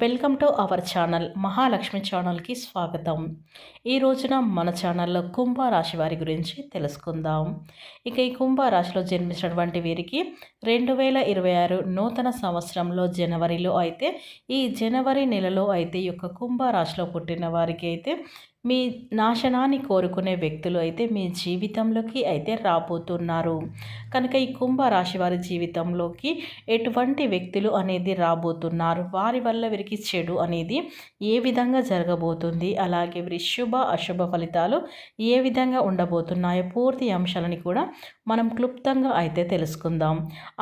Welcome to our channel Mahalakshmi ఛానల్కి స్వాగతం. ఈ రోజున మన ఛానల్లో కుంభరాశి వారి గురించి తెలుసుకుందాం. ఇక ఈ కుంభరాశిలో జన్మించినటువంటి వీరికి రెండు వేల ఇరవై ఆరు నూతన సంవత్సరంలో జనవరిలో అయితే ఈ జనవరి నెలలో అయితే ఈ యొక్క కుంభరాశిలో పుట్టిన వారికి అయితే మీ నాశనాన్ని కోరుకునే వ్యక్తులు అయితే మీ జీవితంలోకి అయితే రాబోతున్నారు. కనుక ఈ కుంభరాశి వారి జీవితంలోకి ఎటువంటి వ్యక్తులు అనేది రాబోతున్నారు? వారి వల్ల వీరికి చెడు అనేది ఏ విధంగా జరగబోతుంది? అలాగే వీరి శుభ అశుభ ఫలితాలు ఏ విధంగా ఉండబోతున్నాయో పూర్తి అంశాలని కూడా మనం క్లుప్తంగా అయితే తెలుసుకుందాం.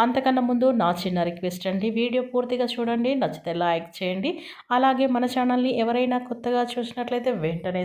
అంతకన్నా ముందు నా చిన్న రిక్వెస్ట్ అండి. వీడియో పూర్తిగా చూడండి. నచ్చితే లైక్ చేయండి. అలాగే మన ఛానల్ని ఎవరైనా కొత్తగా చూసినట్లయితే వెంటనే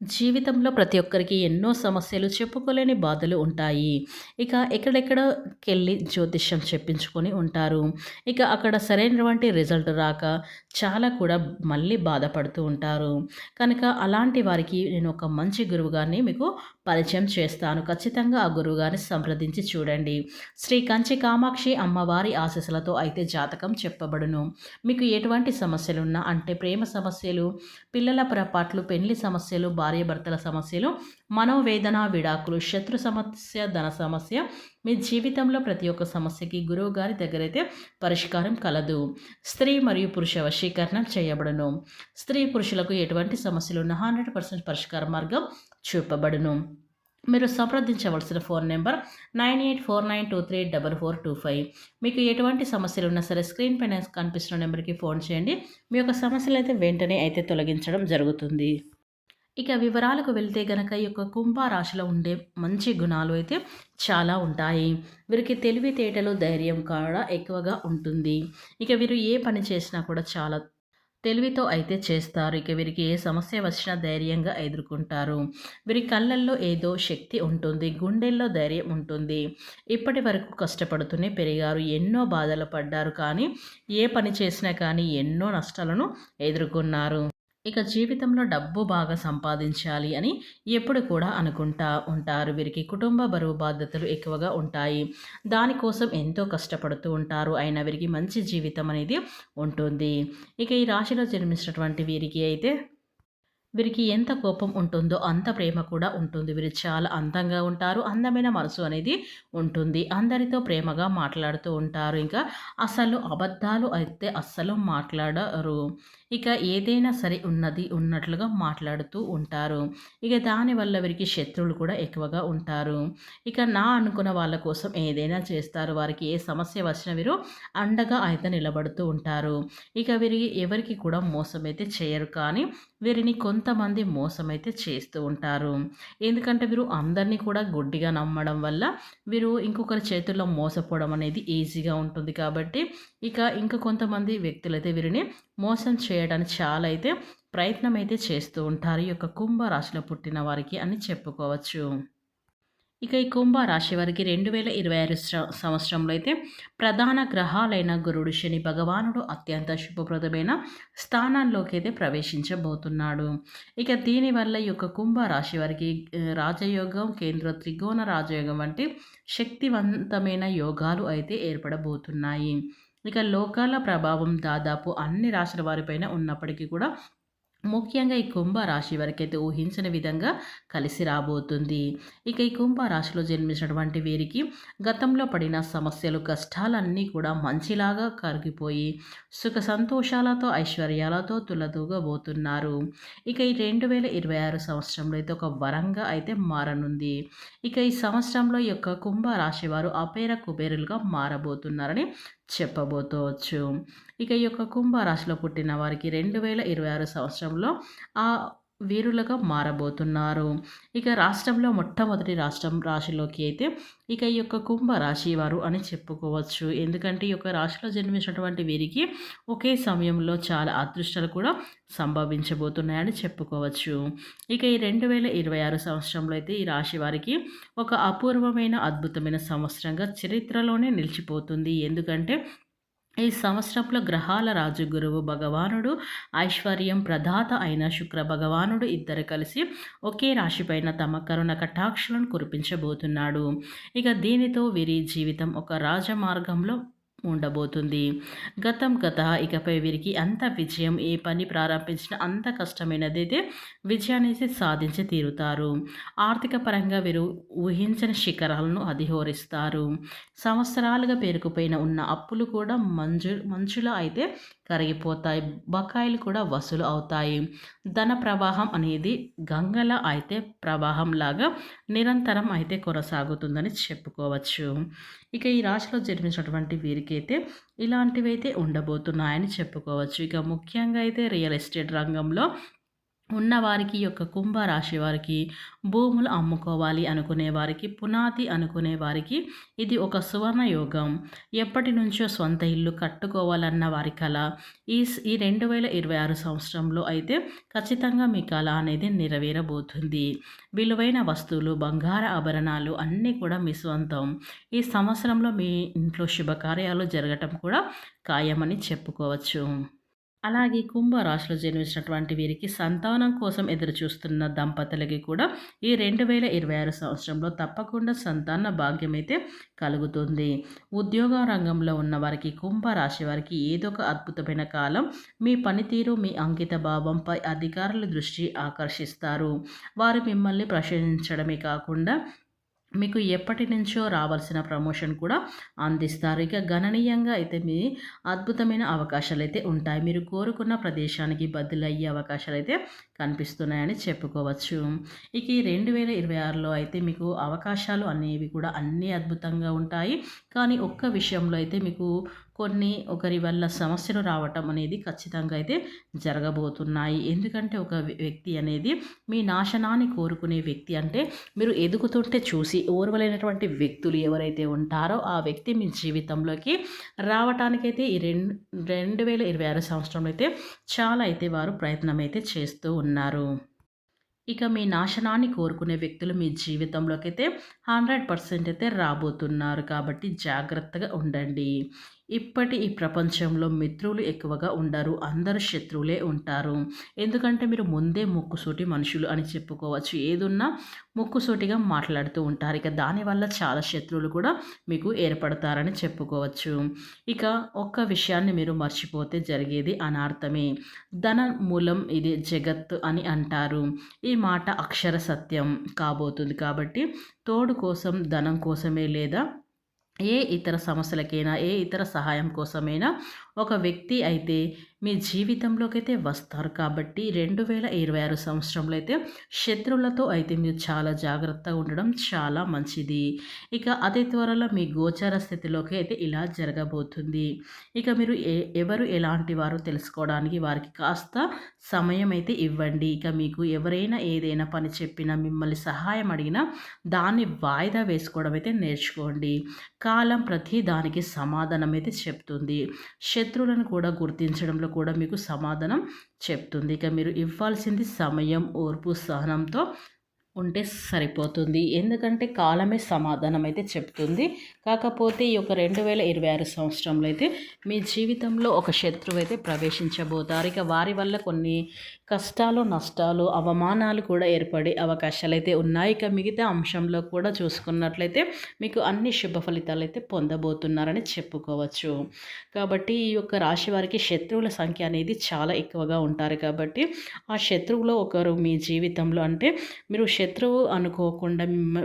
జీవితంలో ప్రతి ఒక్కరికి ఎన్నో సమస్యలు చెప్పుకోలేని బాధలు ఉంటాయి. ఇక ఎక్కడెక్కడకెళ్ళి జ్యోతిష్యం చెప్పించుకొని ఉంటారు. ఇక అక్కడ సరైనటువంటి రిజల్ట్ రాక చాలా కూడా మళ్ళీ బాధపడుతూ ఉంటారు. కనుక అలాంటి వారికి నేను ఒక మంచి గురువుగారిని మీకు పరిచయం చేస్తాను. ఖచ్చితంగా ఆ గురువుగారిని సంప్రదించి చూడండి. శ్రీ కంచి కామాక్షి అమ్మవారి ఆశీస్సులతో అయితే జాతకం చెప్పబడును. మీకు ఎటువంటి సమస్యలున్నా అంటే ప్రేమ సమస్యలు పిల్లల పొరపాట్లు పెళ్ళి సమస్యలు భార్యాభర్తల సమస్యలు మనోవేదన విడాకులు శత్రు సమస్య ధన సమస్య. మీ జీవితంలో ప్రతి ఒక్క సమస్యకి గురువు గారి దగ్గరైతే పరిష్కారం కలదు. స్త్రీ మరియు పురుష వశీకరణం చేయబడును. స్త్రీ పురుషులకు ఎటువంటి సమస్యలు ఉన్న హండ్రెడ్ పర్సెంట్ పరిష్కార మార్గం చూపబడును. మీరు సంప్రదించవలసిన phone number nine eight four nine two three double four two five. మీకు ఎటువంటి సమస్యలు ఉన్నా సరే స్క్రీన్ పైన కనిపిస్తున్న నెంబర్కి ఫోన్ చేయండి. మీ యొక్క సమస్యలు అయితే వెంటనే అయితే తొలగించడం జరుగుతుంది. ఇక వివరాలకు వెళ్తే గనక ఈ యొక్క కుంభరాశిలో ఉండే మంచి గుణాలు అయితే చాలా ఉంటాయి. వీరికి తెలివితేటలు ధైర్యం కూడా ఎక్కువగా ఉంటుంది. ఇక వీరు ఏ పని చేసినా కూడా చాలా తెలివితో అయితే చేస్తారు. ఇక వీరికి ఏ సమస్య వచ్చినా ధైర్యంగా ఎదుర్కొంటారు. వీరి కళ్ళల్లో ఏదో శక్తి ఉంటుంది గుండెల్లో ధైర్యం ఉంటుంది. ఇప్పటి వరకు కష్టపడుతూనే పెరిగారు. ఎన్నో బాధలు పడ్డారు కానీ ఏ పని చేసినా కానీ ఎన్నో నష్టాలను ఎదుర్కొన్నారు. ఇక జీవితంలో డబ్బు బాగా సంపాదించాలి అని ఎప్పుడు కూడా అనుకుంటా ఉంటారు. వీరికి కుటుంబ బరువు బాధ్యతలు ఎక్కువగా ఉంటాయి. దానికోసం ఎంతో కష్టపడుతూ ఉంటారు. అయినా వీరికి మంచి జీవితం అనేది ఉంటుంది. ఇక ఈ రాశిలో జన్మించినటువంటి వీరికి అయితే వీరికి ఎంత కోపం ఉంటుందో అంత ప్రేమ కూడా ఉంటుంది. వీరు చాలా అందంగా ఉంటారు. అందమైన మనసు అనేది ఉంటుంది. అందరితో ప్రేమగా మాట్లాడుతూ ఉంటారు. ఇంకా అసలు అబద్ధాలు అయితే అస్సలు మాట్లాడరు. ఇక ఏదైనా సరే ఉన్నది ఉన్నట్లుగా మాట్లాడుతూ ఉంటారు. ఇక దానివల్ల వీరికి శత్రువులు కూడా ఎక్కువగా ఉంటారు. ఇక నా అనుకున్న వాళ్ళ కోసం ఏదైనా చేస్తారు. వారికి ఏ సమస్య వచ్చినా వీరు అండగా అయితే నిలబడుతూ ఉంటారు. ఇక వీరి ఎవరికి కూడా మోసం అయితే చేయరు. కానీ వీరిని కొంతమంది మోసం అయితే చేస్తూ ఉంటారు. ఎందుకంటే వీరు అందరినీ కూడా గుడ్డిగా నమ్మడం వల్ల వీరు ఇంకొకరి చేతుల్లో మోసపోవడం అనేది ఈజీగా ఉంటుంది. కాబట్టి ఇక ఇంకా కొంతమంది వ్యక్తులైతే వీరిని మోసం చే చేయడానికి చాలా అయితే ప్రయత్నం అయితే చేస్తూ ఉంటారు. ఈ యొక్క కుంభ రాశిలో పుట్టిన వారికి అని చెప్పుకోవచ్చు. ఇక ఈ కుంభ రాశి వారికి రెండు వేల ఇరవై ఆరు సంవత్సరంలో అయితే ప్రధాన గ్రహాలైన గురుడు శని భగవానుడు అత్యంత శుభప్రదమైన స్థానంలోకి అయితే ప్రవేశించబోతున్నాడు. ఇక దీనివల్ల ఈ యొక్క కుంభ రాశి వారికి రాజయోగం కేంద్ర త్రిగోణ రాజయోగం వంటి శక్తివంతమైన యోగాలు అయితే ఏర్పడబోతున్నాయి. ఇక లోకాల ప్రభావం దాదాపు అన్ని రాశుల వారిపైన ఉన్నప్పటికీ కూడా ముఖ్యంగా ఈ కుంభ రాశి వారికైతే ఊహించిన విధంగా కలిసి రాబోతుంది. ఇక ఈ కుంభ రాశిలో జన్మించినటువంటి వీరికి గతంలో పడిన సమస్యలు కష్టాలన్నీ కూడా మంచిలాగా కరిగిపోయి సుఖ సంతోషాలతో ఐశ్వర్యాలతో తులదూగబోతున్నారు. ఇక ఈ రెండు వేల ఇరవై ఆరు సంవత్సరంలో అయితే ఒక వరంగా అయితే మారనుంది. ఇక ఈ సంవత్సరంలో యొక్క కుంభ రాశి వారు అపేర కుబేరులుగా మారబోతున్నారని చెప్పబోతవచ్చు ఇక ఈ యొక్క కుంభరాశిలో పుట్టిన వారికి రెండు వేల ఇరవై ఆరు సంవత్సరంలో ఆ వీరులుగా మారబోతున్నారు. ఇక రాష్ట్రంలో మొట్టమొదటి రాష్ట్రం రాశిలోకి అయితే ఇక ఈ యొక్క కుంభ రాశి వారు అని చెప్పుకోవచ్చు. ఎందుకంటే ఈ యొక్క రాశిలో జన్మించినటువంటి వీరికి ఒకే సమయంలో చాలా అదృష్టాలు కూడా సంభవించబోతున్నాయని చెప్పుకోవచ్చు. ఇక ఈ రెండు వేల ఇరవై ఆరు సంవత్సరంలో అయితే ఈ రాశి వారికి ఒక అపూర్వమైన అద్భుతమైన సంవత్సరంగా చరిత్రలోనే నిలిచిపోతుంది. ఎందుకంటే ఈ సంవత్సరంలో గ్రహాల రాజు గురువు భగవానుడు ఐశ్వర్యం ప్రదాత అయిన శుక్ర భగవానుడు ఇద్దరు కలిసి ఒకే రాశిపైన తమ కరుణ కటాక్షలను కురిపించబోతున్నాడు. ఇక దీనితో వీరి జీవితం ఒక రాజమార్గంలో ఉండబోతుంది. గతం గత ఇకపై వీరికి అంత విజయం ఏ పని ప్రారంభించిన అంత కష్టమైనదైతే విజయాన్ని సాధించి తీరుతారు. ఆర్థిక పరంగా వీరు ఊహించని శిఖరాలను అధిహోరిస్తారు. సంవత్సరాలుగా పేరుకుపోయిన ఉన్న అప్పులు కూడా మంజు మంచులా అయితే కరిగిపోతాయి. బకాయిలు కూడా వసూలు అవుతాయి. ధన ప్రవాహం అనేది గంగల అయితే ప్రవాహంలాగా నిరంతరం అయితే కొనసాగుతుందని చెప్పుకోవచ్చు. ఇక ఈ రాశిలో జన్మించినటువంటి అయితే ఇలాంటివి అయితే ఉండబోతున్నాయని చెప్పుకోవచ్చు. ఇక ముఖ్యంగా అయితే రియల్ ఎస్టేట్ రంగంలో ఉన్నవారికి యొక్క కుంభరాశి వారికి భూములు అమ్ముకోవాలి అనుకునే వారికి పునాది అనుకునే వారికి ఇది ఒక సువర్ణ యోగం. ఎప్పటి నుంచో సొంత ఇల్లు కట్టుకోవాలన్న వారి కళ ఈ ఈ రెండు వేల ఇరవై ఆరు సంవత్సరంలో అయితే ఖచ్చితంగా మీ కళ అనేది నెరవేరబోతుంది. విలువైన వస్తువులు బంగార ఆభరణాలు అన్నీ కూడా మీ సొంతం. ఈ సంవత్సరంలో మీ ఇంట్లో శుభకార్యాలు జరగటం కూడా ఖాయమని చెప్పుకోవచ్చు. అలాగే కుంభరాశిలో జన్మించినటువంటి వీరికి సంతానం కోసం ఎదురు చూస్తున్న దంపతులకి కూడా ఈ రెండు వేల ఇరవై ఆరు సంవత్సరంలో తప్పకుండా సంతాన భాగ్యం అయితే కలుగుతుంది. ఉద్యోగ రంగంలో ఉన్న వారికి కుంభరాశి వారికి ఏదో ఒక అద్భుతమైన కాలం. మీ పనితీరు మీ అంకిత భావంపై అధికారుల దృష్టి ఆకర్షిస్తారు. వారు మిమ్మల్ని ప్రశంసించడమే కాకుండా మీకు ఎప్పటి నుంచో రావాల్సిన ప్రమోషన్ కూడా అందిస్తారు. ఇక గణనీయంగా అయితే మీ అద్భుతమైన అవకాశాలు అయితే ఉంటాయి. మీరు కోరుకున్న ప్రదేశానికి బదులయ్యే అవకాశాలు అయితే కనిపిస్తున్నాయని చెప్పుకోవచ్చు. ఇక ఈ రెండు వేల ఇరవై ఆరులో అయితే మీకు అవకాశాలు అనేవి కూడా అన్నీ అద్భుతంగా ఉంటాయి. కానీ ఒక్క విషయంలో అయితే మీకు కొన్ని ఒకరి వల్ల సమస్యలు రావటం అనేది ఖచ్చితంగా అయితే జరగబోతున్నాయి. ఎందుకంటే ఒక వ్యక్తి అనేది మీ నాశనాన్ని కోరుకునే వ్యక్తి అంటే మీరు ఎదుగుతుంటే చూసి ఓర్వలేనటువంటి వ్యక్తులు ఎవరైతే ఉంటారో ఆ వ్యక్తి మీ జీవితంలోకి రావటానికైతే ఈ రెండు రెండు వేల ఇరవై ఆరు సంవత్సరంలో అయితే చాలా అయితే వారు ప్రయత్నం అయితే చేస్తూ ఉన్నారు. ఇక మీ నాశనాన్ని కోరుకునే వ్యక్తులు మీ జీవితంలోకి అయితే హండ్రెడ్ పర్సెంట్ అయితే రాబోతున్నారు. కాబట్టి జాగ్రత్తగా ఉండండి. ఇప్పటి ఈ ప్రపంచంలో మిత్రులు ఎక్కువగా ఉండరు అందరు శత్రువులే ఉంటారు. ఎందుకంటే మీరు ముందే ముక్కుసూటి మనుషులు అని చెప్పుకోవచ్చు. ఏదున్నా ముక్కుసూటిగా మాట్లాడుతూ ఉంటారు. ఇక దానివల్ల చాలా శత్రువులు కూడా మీకు ఏర్పడతారని చెప్పుకోవచ్చు. ఇక ఒక్క విషయాన్ని మీరు మర్చిపోతే జరిగేది అనార్థమే. ధన మూలం ఇది జగత్ అని అంటారు. ఈ మాట అక్షర సత్యం కాబోతుంది కాబట్టి తోడు కోసం ధనం కోసమే లేదా ఏ ఇతర సమస్యలకైనా ఏ ఇతర సహాయం కోసమైనా ఒక వ్యక్తి అయితే మీ జీవితంలోకి అయితే వస్తారు కాబట్టి రెండు వేల ఇరవై ఆరు సంవత్సరంలో అయితే శత్రువులతో అయితే మీరు చాలా జాగ్రత్తగా ఉండడం చాలా మంచిది. ఇక అతి త్వరలో మీ గోచార స్థితిలోకి అయితే ఇలా జరగబోతుంది. ఇక మీరు ఏ ఎవరు ఎలాంటి వారు తెలుసుకోవడానికి వారికి కాస్త సమయం అయితే ఇవ్వండి. ఇక మీకు ఎవరైనా ఏదైనా పని చెప్పినా మిమ్మల్ని సహాయం అడిగినా దాన్ని వాయిదా వేసుకోవడం అయితే నేర్చుకోండి. కాలం ప్రతి దానికి సమాధానం అయితే చెప్తుంది. శత్రువులను కూడా గుర్తించడంలో కూడా మీకు సమాధానం చెప్తుంది. ఇక మీరు ఇవ్వాల్సింది సమయం ఓర్పు సహనంతో ఉంటే సరిపోతుంది. ఎందుకంటే కాలమే సమాధానం అయితే చెప్తుంది. కాకపోతే ఈ యొక్క రెండు వేల ఇరవై ఆరు సంవత్సరంలో అయితే మీ జీవితంలో ఒక శత్రువు అయితే ప్రవేశించబోతారు. ఇక వారి వల్ల కొన్ని కష్టాలు నష్టాలు అవమానాలు కూడా ఏర్పడే అవకాశాలు అయితే ఉన్నాయి. ఇక మిగతా అంశంలో కూడా చూసుకున్నట్లయితే మీకు అన్ని శుభ ఫలితాలు అయితే పొందబోతున్నారని చెప్పుకోవచ్చు. కాబట్టి ఈ యొక్క రాశి వారికి శత్రువుల సంఖ్య అనేది చాలా ఎక్కువగా ఉంటారు. కాబట్టి ఆ శత్రువులో ఒకరు మీ జీవితంలో అంటే మీరు శత్రువు అనుకోకుండా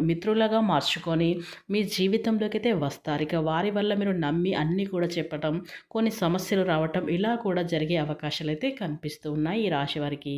మిత్రులుగా మార్చుకొని మీ జీవితంలోకి అయితే వస్తారు. ఇక వారి వల్ల మీరు నమ్మి అన్నీ కూడా చెప్పటం కొన్ని సమస్యలు రావటం ఇలా కూడా జరిగే అవకాశాలు అయితే కనిపిస్తూ ఉన్నాయి ఈ రాశి వారికి.